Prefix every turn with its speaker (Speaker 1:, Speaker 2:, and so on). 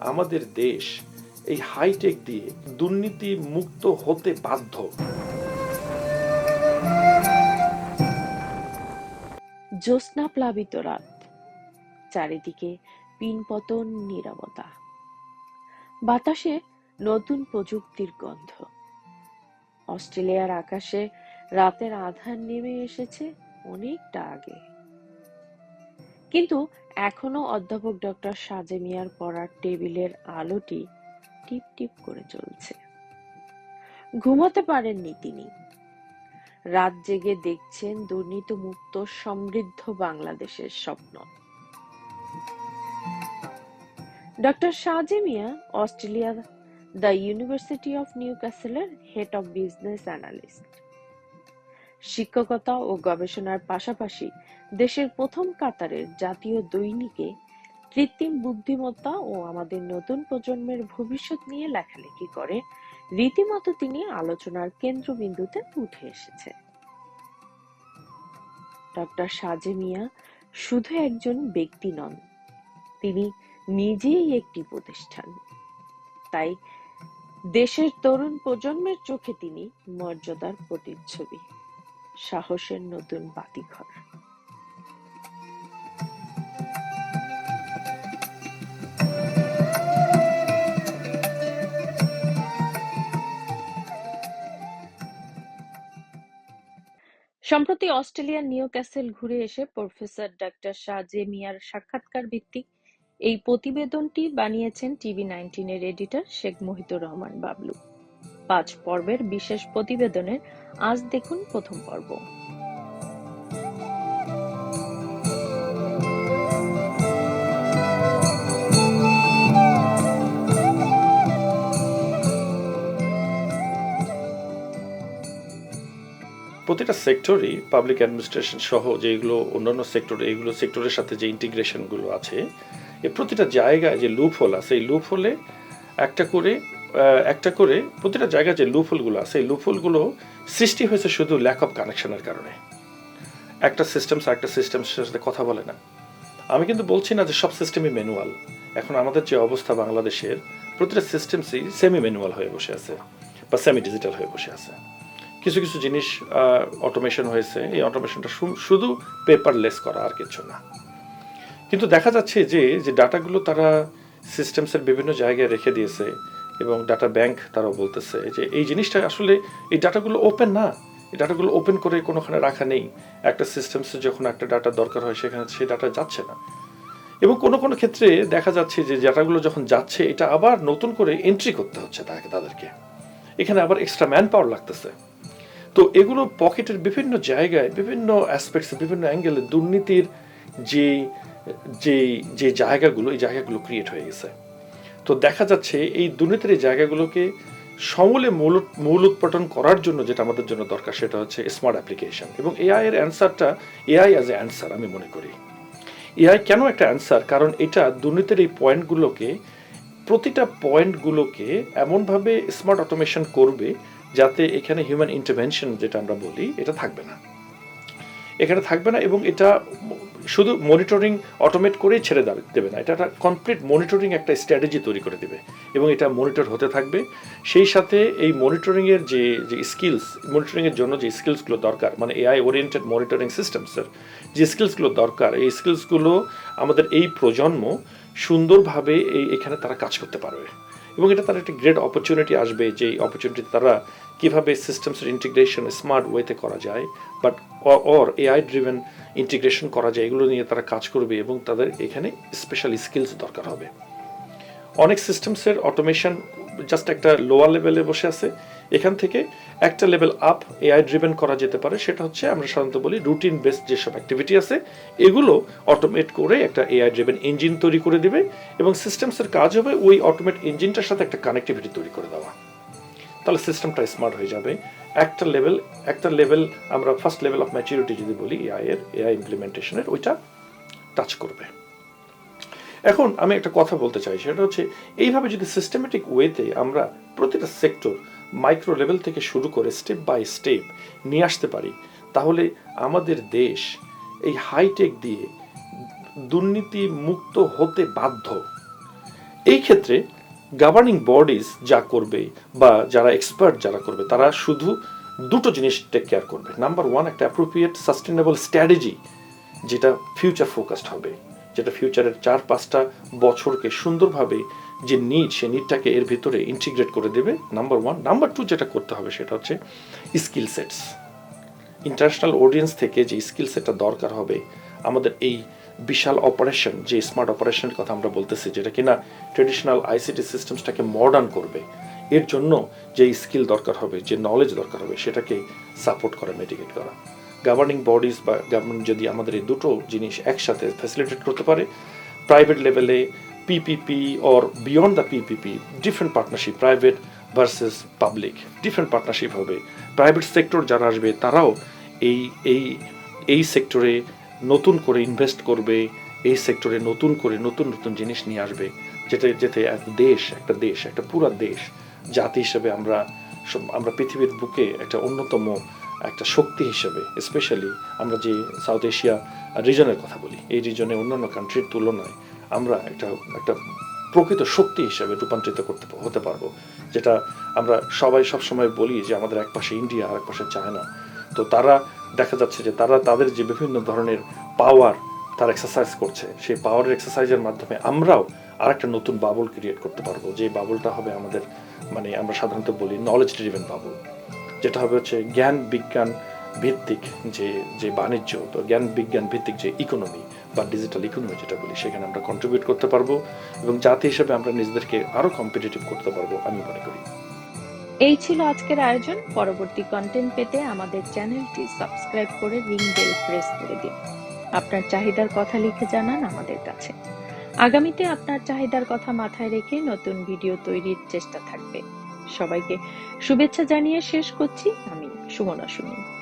Speaker 1: আমাদের দেশ এই হাইটেক দিয়ে দুর্নীতি মুক্ত হতে বাধ্য।
Speaker 2: জ্যোৎস্না প্লাবিত রাত, চারিদিকে পিনপতন নীরবতা। বাতাসে নতুন প্রযুক্তির গন্ধ। অস্ট্রেলিয়ার আকাশে রাতের আধার নেমে এসেছে অনেকটা আগে। কিন্তু এখনও অধ্যাপক ডক্টর সাজে মিয়ার পড়ার টেবিলের আলোটি টিপ টিপ করে চলছে ঘুমাতে পারেননি তিনি। রাত জেগে দেখছেন দুর্নীতিমুক্ত সমৃদ্ধ বাংলাদেশের স্বপ্ন। Doctor Saje Mia Australia the University of new ক্যাসেলের হেড অফ বিজনেস অ্যানালিস্ট। শিক্ষকতা ও গবেষণার পাশাপাশি দেশের প্রথম কাতারের জাতীয় দৈনিকে কৃত্রিম বুদ্ধিমত্তা ও আমাদের নতুন প্রজন্মের ভবিষ্যৎ নিয়ে লেখালেখি করে, রীতিমতো তিনি আলোচনার কেন্দ্রবিন্দুতে উঠে এসেছে। ডক্টর সাজে মিয়া শুধু একজন ব্যক্তি নন, তিনি নিজেই একটি প্রতিষ্ঠান। তাই দেশের তরুণ প্রজন্মের চোখে তিনি মর্যাদার প্রতিচ্ছবি। সাহসের নতুন বাতিঘর। সম্প্রতি অস্ট্রেলিয়ার নিউ ক্যাসেল ঘুরে এসে প্রফেসর ডাক্তার সাজে মিয়ার সাক্ষাৎকার ভিত্তিক এই প্রতিবেদনটি বানিয়েছেন টিভি নাইনটিনের এডিটর শেখ মহিতুর রহমান বাবলু। পাঁচ পর্বের বিশেষ প্রতিবেদনের আজ দেখুন প্রথম পর্ব।
Speaker 1: প্রতিটা সেক্টরই পাবলিক অ্যাডমিনিস্ট্রেশন সহ যেগুলো অন্যান্য সেক্টর এইগুলো সেক্টরের সাথে যে ইন্টিগ্রেশনগুলো আছে এই প্রতিটা জায়গায় যে লুপ হোল আছে, এই লুপ হোলে একটা করে একটা করে প্রতিটা জায়গায় যে লুপ হোলগুলো আছে, এই লুপ হোলগুলো সৃষ্টি হয়েছে শুধু ল্যাক অফ কানেকশনের কারণে। একটা সিস্টেম একটা সিস্টেমের সাথে কথা বলে না। আমি কিন্তু বলছি না যে সব সিস্টেমই ম্যানুয়াল এখন আমাদের যে অবস্থা বাংলাদেশের, প্রতিটা সিস্টেমসই সেমি ম্যানুয়াল হয়ে বসে আছে বা সেমি ডিজিটাল হয়ে বসে আছে। কিছু কিছু জিনিস অটোমেশন হয়েছে। এই অটোমেশনটা শুধু পেপারলেস করা আর কিছু না। কিন্তু দেখা যাচ্ছে যে যে ডাটাগুলো তারা সিস্টেমসের বিভিন্ন জায়গায় রেখে দিয়েছে এবং ডাটা ব্যাংক তারাও বলতেছে যে এই জিনিসটা আসলে এই ডাটাগুলো ওপেন না। এই ডাটাগুলো ওপেন করে কোনোখানে রাখা নেই। একটা সিস্টেমসে যখন একটা ডাটা দরকার হয়, সেখানে সেই ডাটা যাচ্ছে না। এবং কোনো কোনো ক্ষেত্রে দেখা যাচ্ছে যে ডাটাগুলো যখন যাচ্ছে, এটা আবার নতুন করে এন্ট্রি করতে হচ্ছে তাকে, তাদেরকে। এখানে আবার এক্সট্রা ম্যান পাওয়ার লাগতেছে। তো এগুলো পকেটের বিভিন্ন জায়গায়, বিভিন্ন অ্যাসপেক্টস বিভিন্ন অ্যাঙ্গেলে দুর্নীতির যে যে যে জায়গাগুলো, এই জায়গাগুলো ক্রিয়েট হয়ে গেছে। তো দেখা যাচ্ছে এই দুর্নীতির এই জায়গাগুলোকে সমূলে মূল মূল উৎপাদন করার জন্য যেটা আমাদের জন্য দরকার, সেটা হচ্ছে স্মার্ট অ্যাপ্লিকেশন এবং এআই এর অ্যান্সারটা এআই অ্যাজ এ অ্যান্সার আমি মনে করি। এআই কেন একটা অ্যান্সার কারণ এটা দুর্নীতির এই পয়েন্টগুলোকে প্রতিটা পয়েন্টগুলোকে এমনভাবে স্মার্ট অটোমেশন করবে যাতে এখানে হিউম্যান ইন্টারভেনশন যেটা আমরা বলি, এটা থাকবে না। এখানে থাকবে না এবং এটা শুধু মনিটরিং অটোমেট করেই ছেড়ে দেবে না। এটা একটা কমপ্লিট মনিটরিং একটা স্ট্র্যাটেজি তৈরি করে দেবে এবং এটা মনিটর হতে থাকবে। সেই সাথে এই মনিটরিংয়ের যে যে স্কিলস মনিটরিংয়ের জন্য যে স্কিলসগুলো দরকার মানে এআই ওরিয়েন্টেড মনিটরিং সিস্টেমসের যে স্কিলসগুলো দরকার, এই স্কিলসগুলো আমাদের এই প্রজন্ম সুন্দরভাবে এই, এখানে তারা কাজ করতে পারবে। এবং এটা তার একটা গ্রেট অপরচুনিটি আসবে যে অপরচুনিটি তারা কীভাবে সিস্টেমসের ইন্টিগ্রেশন স্মার্ট ওয়েতে করা যায় but or AI driven integration করা যায়, এগুলো নিয়ে তারা কাজ করবে এবং তাদের এখানে স্পেশাল স্কিলস দরকার হবে। অনেক সিস্টেমসের অটোমেশন জাস্ট একটা লোয়ার লেভেলে বসে আছে। এখান থেকে একটা লেভেল আপ এআই ড্রিভেন করা যেতে পারে, সেটা হচ্ছে আমরা সাধারণত বলি রুটিন বেসড যেসব অ্যাক্টিভিটি আছে, এগুলো অটোমেট করে একটা এআই ড্রিভেন ইঞ্জিন তৈরি করে দিবে এবং সিস্টেমসের কাজ হবে ওই অটোমেট ইঞ্জিনটার সাথে একটা কানেক্টিভিটি তৈরি করে দেওয়া। তাহলে সিস্টেমটা স্মার্ট হয়ে যাবে। একটা লেভেল একটা লেভেল আমরা ফার্স্ট লেভেল অফ ম্যাচুরিটি যদি বলি এআই এর এআই ইমপ্লিমেন্টেশনের ওইটা টাচ করবে। এখন আমি একটা কথা বলতে চাই, সেটা হচ্ছে এইভাবে যদি সিস্টেমেটিক ওয়েতে আমরা প্রতিটা সেক্টর মাইক্রো লেভেল থেকে শুরু করে স্টেপ বাই স্টেপ নিয়ে আসতে পারি, তাহলে আমাদের দেশ এই হাইটেক দিয়ে দুর্নীতি মুক্ত হতে বাধ্য। এই ক্ষেত্রে গভর্নিং বডিজ যা করবে বা যারা এক্সপার্ট যারা করবে, তারা শুধু দুটো জিনিস টেক কেয়ার করবে। নাম্বার ওয়ান একটা অ্যাপ্রোপ্রিয়েট সাস্টেনেবল স্ট্র্যাটেজি যেটা ফিউচার ফোকাসড হবে। যেটা ফিউচারের চার, পাঁচটা বছরকে সুন্দরভাবে যে নিড সে নিডটাকে এর ভিতরে ইন্টিগ্রেট করে দেবে। নাম্বার ওয়ান নাম্বার টু যেটা করতে হবে সেটা হচ্ছে স্কিল সেটস ইন্টারন্যাশনাল অডিয়েন্স থেকে যে স্কিল সেটটা দরকার হবে, আমাদের এই বিশাল অপারেশন যে স্মার্ট অপারেশনের কথা আমরা বলতেছি, যেটা কিনা ট্রেডিশনাল আইসিটি সিস্টেমসটাকে মডার্ন করবে, এর জন্য যে স্কিল দরকার হবে, যে নলেজ দরকার হবে, সেটাকে সাপোর্ট করা মেডিকেট করা। গভর্নিং বডিজ বা গভর্নমেন্ট যদি আমাদের এই দুটো জিনিস একসাথে ফ্যাসিলিটেট করতে পারে প্রাইভেট লেভেলে PPP or beyond the PPP different partnership private versus public different partnership হবে। প্রাইভেট সেক্টর যারা আসবে, তারাও এই এই এই সেক্টরে নতুন করে ইনভেস্ট করবে, এই সেক্টরে নতুন করে নতুন নতুন জিনিস নিয়ে আসবে, যেটা, যেতে এক দেশ, একটা দেশ, একটা পুরা দেশ। জাতি হিসেবে আমরা আমরা পৃথিবীর বুকে একটা অন্যতম একটা শক্তি হিসেবে স্পেশালি আমরা যে সাউথ এশিয়া রিজনের কথা বলি, এই রিজনে অন্যান্য কান্ট্রির তুলনায় আমরা একটা একটা প্রকৃত শক্তি হিসেবে রূপান্তরিত করতে হতে পারব। যেটা আমরা সবাই সবসময় বলি যে আমাদের এক পাশে ইন্ডিয়া আর এক পাশে চায়না তো তারা দেখা যাচ্ছে যে তারা তাদের যে বিভিন্ন ধরনের পাওয়ার তারা এক্সারসাইজ করছে, সেই পাওয়ারের এক্সারসাইজের মাধ্যমে আমরাও আর একটা নতুন বাবল ক্রিয়েট করতে পারব। যে বাবলটা হবে আমাদের মানে আমরা সাধারণত বলি নলেজ ড্রিভেন বাবল যেটা হবে হচ্ছে জ্ঞান বিজ্ঞান ভিত্তিক যে যে বাণিজ্য, তো জ্ঞান বিজ্ঞান ভিত্তিক যে ইকোনমি বা ডিজিটাল ইকোনমি যেটা বলি, সেখানে আমরা কন্ট্রিবিউট করতে পারব এবং জাতি হিসেবে আমরা নিজেদেরকে আরও কম্পিটিটিভ করতে পারব আমি মনে করি।
Speaker 2: এই ছিল আজকের আয়োজন। পরবর্তী কন্টেন্ট পেতে আমাদের চ্যানেলটি সাবস্ক্রাইব করে রিং বেল প্রেস করে দিন। আপনার চাহিদার কথা লিখে জানান আমাদের কাছে। আগামীতে আপনার চাহিদার কথা মাথায় রেখে নতুন ভিডিও তৈরির চেষ্টা থাকবে। সবাইকে শুভেচ্ছা জানিয়ে শেষ করছি। আমি সুমনা সুমি